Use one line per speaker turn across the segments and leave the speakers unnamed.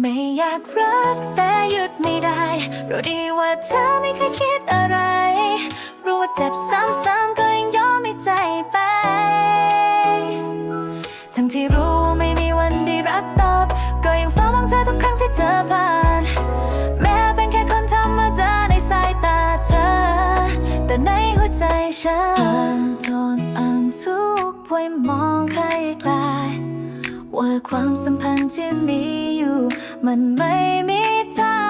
ไม่อยากรักแต่หยุดไม่ได้รู้ดีว่าเธอไม่เคยคิดอะไร รู้ว่าเจ็บซ้ำๆก็ยังยอมให้ใจไป ทั้งที่รู้ว่าไม่มีวันได้รักตอบ ก็ยังเฝ้ามองเธอทุกครั้งที่เธอผ่าน แม้เป็นแค่คนธรรมดาในสายตาเธอ แต่ในหัวใจฉันทนอ่านทุกไว้มองใครไกลา ความสัมพันธ์ที่มีอยู่ มันไม่มีทา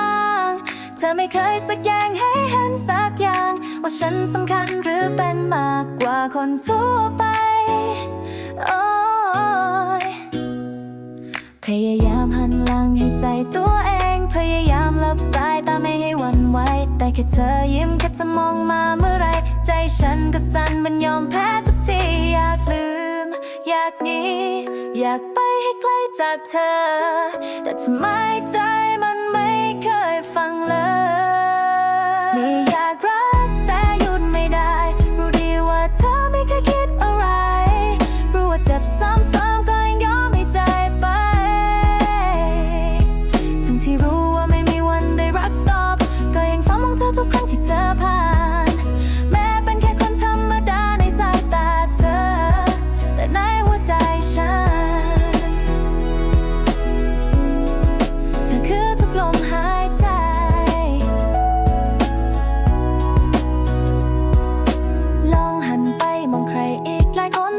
งเธอไม่เคยสักอย่างให้เห็นสักอย่าง ว่าฉันสำคัญหรือเป็นมากกว่าคนทั่วไปโอ้ยพยายามหันหลังให้ใจตัวเอง พยายามหลับสายตาไม่ให้วันไหวแต่แค่เธอยิ้มแค่จะมองมาเมื่อไรใจฉันก็สั่นมันยอมแพ้ทุกทีอยากลืม อยากหนีอยากไป ให้ไกลจากเธอ แต่ทำไมใจมันไม่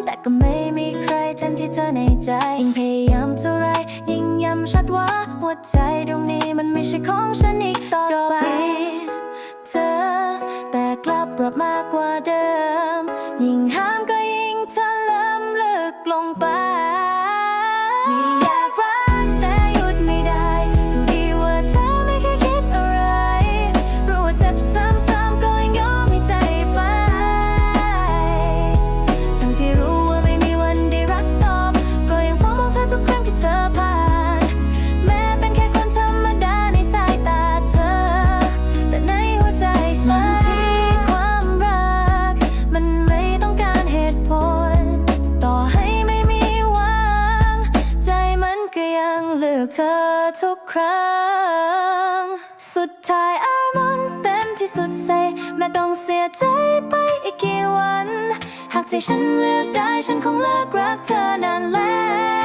แต่ก็ไม่มีใครแทนที่เธอในใจยิ่งพยายามเท่าไรยิ่งย้ำชัดว่า หัวใจดวงนี้มันไม่ใช่ของฉันอีกต่อไป เธอ แต่กลับปรับมากกว่าเดิม อกเธอทุกครั้ง สุดท้ายอารมณ์เต็มที่สุดใส่แม้ต้องเสียใจไปอีกกี่วัน หากใจฉันเลือกได้ฉันคงเลิกรักเธอนานแล้